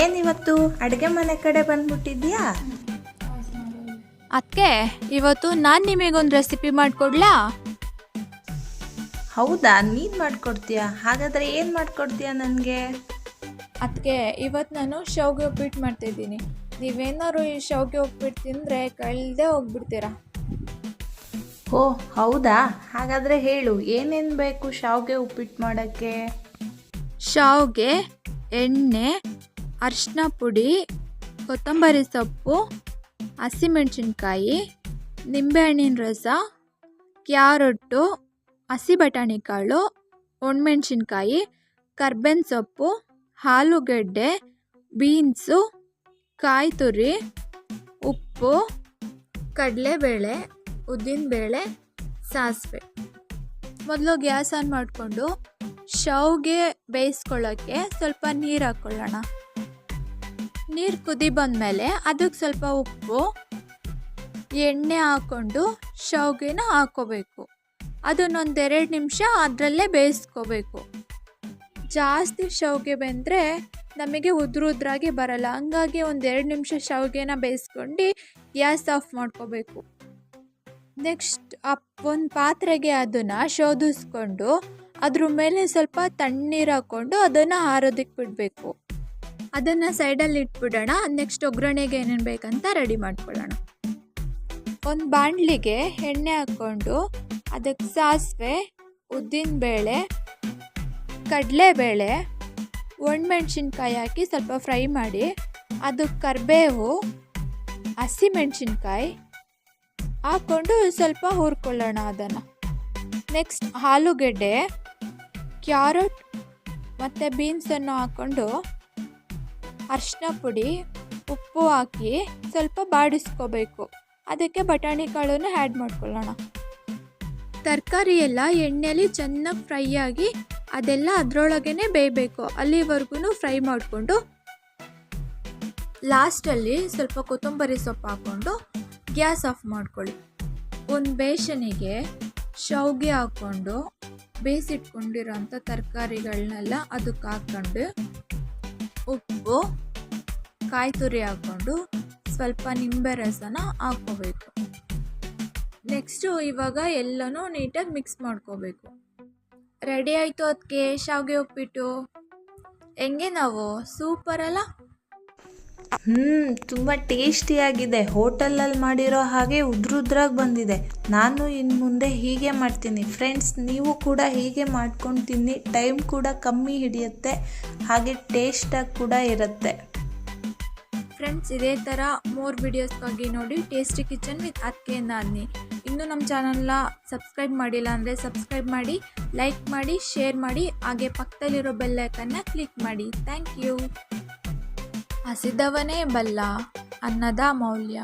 ಏನಿವತ್ತು ಅಡುಗೆ ಮನೆ ಕಡೆ ಬಂದ್ಬಿಟ್ಟಿದ್ಯಾ? ಅದಕ್ಕೆ ಇವತ್ತು ನಾನು ನಿಮಗೊಂದು ರೆಸಿಪಿ ಮಾಡಿಕೊಡ್ಲಾ? ಹೌದಾ ನೀನು ಮಾಡ್ಕೊಡ್ತೀಯಾ? ಹಾಗಾದರೆ ಏನು ಮಾಡ್ಕೊಡ್ತೀಯಾ ನನಗೆ? ಅದಕ್ಕೆ ಇವತ್ತು ನಾನು ಶಾವಿಗೆ ಉಪ್ಪಿಟ್ಟು ಮಾಡ್ತಿದ್ದೀನಿ. ನೀವೇನಾದ್ರು ಈ ಶಾವಿಗೆ ಉಪ್ಪಿಟ್ಟು ತಿಂದರೆ ಕಳ್ದೇ ಹೋಗ್ಬಿಡ್ತೀರಾ? ಓ ಹೌದಾ? ಹಾಗಾದರೆ ಹೇಳು ಏನೇನು ಬೇಕು ಶಾವ್ಗೆ ಉಪ್ಪಿಟ್ಟು ಮಾಡೋಕ್ಕೆ? ಶಾವಿಗೆ ಎಣ್ಣೆ ಅರಿಶಿನ ಪುಡಿ, ಕೊತ್ತಂಬರಿ ಸೊಪ್ಪು, ಹಸಿಮೆಣಸಿನ್ಕಾಯಿ, ನಿಂಬೆಹಣ್ಣಿನ ರಸ, ಕ್ಯಾರೊಟ್ಟು, ಹಸಿ ಬಟಾಣಿ ಕಾಳು, ಒಣಮೆಣಸಿನ್ಕಾಯಿ, ಕರ್ಬೇವಿನ ಸೊಪ್ಪು, ಆಲೂಗಡ್ಡೆ, ಬೀನ್ಸು ಕಾಯಿ ತುರಿ ಉಪ್ಪು, ಕಡಲೆಬೇಳೆ, ಉದ್ದಿನಬೇಳೆ, ಸಾಸಿವೆ. ಮೊದಲು ಗ್ಯಾಸ್ ಆನ್ ಮಾಡಿಕೊಂಡು ಶಾವ್ಗೆ ಬೇಯಿಸ್ಕೊಳ್ಳೋಕ್ಕೆ ಸ್ವಲ್ಪ ನೀರು ಹಾಕ್ಕೊಳ್ಳೋಣ ನೀರು ಕುದಿ ಬಂದಮೇಲೆ ಅದಕ್ಕೆ ಸ್ವಲ್ಪ ಉಪ್ಪು, ಎಣ್ಣೆ ಹಾಕ್ಕೊಂಡು ಶಾವ್ಗೆನ ಹಾಕ್ಕೋಬೇಕು ಅದನ್ನೊಂದೆರಡು ನಿಮಿಷ ಅದರಲ್ಲೇ ಬೇಯಿಸ್ಕೋಬೇಕು. ಜಾಸ್ತಿ ಶಾವ್ಗೆ ಬಂದರೆ ನಮಗೆ ಉದ್ರು ಉದ್ರಾಗಿ ಬರಲ್ಲ. ಹಂಗಾಗಿ ಒಂದೆರಡು ನಿಮಿಷ ಶಾವ್ಗೆನ ಬೇಯಿಸ್ಕೊಂಡು ಗ್ಯಾಸ್ ಆಫ್ ಮಾಡ್ಕೋಬೇಕು. ನೆಕ್ಸ್ಟ್ ಅಪ್, ಒಂದು ಪಾತ್ರೆಗೆ ಅದನ್ನು ಶೋಧಿಸ್ಕೊಂಡು ಅದ್ರ ಮೇಲೆ ಸ್ವಲ್ಪ ತಣ್ಣೀರು ಹಾಕ್ಕೊಂಡು ಅದನ್ನು ಆರೋದಕ್ಕೆ ಬಿಡಬೇಕು. ಅದನ್ನು ಸೈಡಲ್ಲಿ ಇಟ್ಬಿಡೋಣ. ನೆಕ್ಸ್ಟ್ ಒಗ್ಗರಣೆಗೆ ಏನೇನು ಬೇಕಂತ ರೆಡಿ ಮಾಡ್ಕೊಳ್ಳೋಣ. ಒಂದು ಬಾಣಲಿಗೆ ಎಣ್ಣೆ ಹಾಕ್ಕೊಂಡು ಅದಕ್ಕೆ ಸಾಸಿವೆ, ಉದ್ದಿನಬೇಳೆ, ಕಡಲೆಬೇಳೆ, ಒಣಮೆಣ್ಸಿನ್ಕಾಯಿ ಹಾಕಿ ಸ್ವಲ್ಪ ಫ್ರೈ ಮಾಡಿ ಅದಕ್ಕೆ ಕರಿಬೇವು, ಹಸಿಮೆಣ್ಸಿನ್ಕಾಯಿ ಹಾಕ್ಕೊಂಡು ಸ್ವಲ್ಪ ಹುರ್ಕೊಳ್ಳೋಣ ಅದನ್ನು. ನೆಕ್ಸ್ಟ್ ಆಲೂಗೆಡ್ಡೆ ಕ್ಯಾರೆಟ್ ಮತ್ತು ಬೀನ್ಸನ್ನು ಹಾಕ್ಕೊಂಡು ಅರಿಶಿನ ಪುಡಿ, ಉಪ್ಪು ಹಾಕಿ ಸ್ವಲ್ಪ ಬಾಡಿಸ್ಕೋಬೇಕು. ಅದಕ್ಕೆ ಬಟಾಣಿ ಕಾಳನ್ನು ಆ್ಯಡ್ ಮಾಡ್ಕೊಳ್ಳೋಣ. ತರಕಾರಿ ಎಲ್ಲ ಎಣ್ಣೆಯಲ್ಲಿ ಚೆನ್ನಾಗಿ ಫ್ರೈ ಆಗಿ ಅದೆಲ್ಲ ಅದರೊಳಗೇ ಬೇಯಬೇಕು. ಅಲ್ಲಿವರೆಗೂ ಫ್ರೈ ಮಾಡಿಕೊಂಡು ಲಾಸ್ಟಲ್ಲಿ ಸ್ವಲ್ಪ ಕೊತ್ತಂಬರಿ ಸೊಪ್ಪು ಹಾಕ್ಕೊಂಡು ಗ್ಯಾಸ್ ಆಫ್ ಮಾಡ್ಕೊಳ್ಳಿ. ಒಂದು ಬೇಷನಿಗೆ ಶಾವ್ಗೆ ಹಾಕ್ಕೊಂಡು ಬೇಯಿಸಿಟ್ಕೊಂಡಿರೋಂಥ ತರಕಾರಿಗಳನ್ನೆಲ್ಲ ಅದಕ್ಕೆ ಹಾಕ್ಕೊಂಡು ಉಪ್ಪು, ಕಾಯಿ ತುರಿ ಹಾಕ್ಕೊಂಡು ಸ್ವಲ್ಪ ನಿಂಬೆ ರಸನ ಹಾಕ್ಕೋಬೇಕು. ನೆಕ್ಸ್ಟು ಇವಾಗ ಎಲ್ಲನೂ ನೀಟಾಗಿ ಮಿಕ್ಸ್ ಮಾಡ್ಕೋಬೇಕು. ರೆಡಿ ಆಯಿತು ಅದಕ್ಕೆ ಶಾವಿಗೆ ಉಪ್ಪಿಟ್ಟು? ಹೆಂಗೆ ನಾವು? ಸೂಪರ್ ಅಲ್ಲ? ಹ್ಞೂ ತುಂಬ ಟೇಸ್ಟಿಯಾಗಿದೆ. ಹೋಟೆಲಲ್ಲಿ ಮಾಡಿರೋ ಹಾಗೆ ಉದ್ರುದ್ರಾಗಿ ಬಂದಿದೆ. ನಾನು ಇನ್ನು ಮುಂದೆ ಹೀಗೆ ಮಾಡ್ತೀನಿ. ಫ್ರೆಂಡ್ಸ್, ನೀವು ಕೂಡ ಹೀಗೆ ಮಾಡ್ಕೊಂಡು ತಿನ್ನಿ ಟೈಮ್ ಕೂಡ ಕಮ್ಮಿ ಹಿಡಿಯುತ್ತೆ. ಹಾಗೆ ಟೇಸ್ಟಾಗಿ ಕೂಡ ಇರುತ್ತೆ. ಫ್ರೆಂಡ್ಸ್, ಇದೇ ಥರ ಮೋರ್ ವಿಡಿಯೋಸ್ಗಾಗಿ ನೋಡಿ ಟೇಸ್ಟಿ ಕಿಚನ್ ವಿತ್ ಅದಕ್ಕೆ ನಾನಿ ಇನ್ನೂ ನಮ್ಮ ಚಾನಲ್ನ ಸಬ್ಸ್ಕ್ರೈಬ್ ಮಾಡಿಲ್ಲ ಅಂದರೆ ಸಬ್ಸ್ಕ್ರೈಬ್ ಮಾಡಿ, ಲೈಕ್ ಮಾಡಿ, ಶೇರ್ ಮಾಡಿ, ಹಾಗೆ ಪಕ್ಕದಲ್ಲಿರೋ ಬೆಲ್ಲೈಕನ್ನ ಕ್ಲಿಕ್ ಮಾಡಿ. Thank you. ಹಸಿದವನೇ ಬಲ್ಲ ಅನ್ನದ ಮೌಲ್ಯ.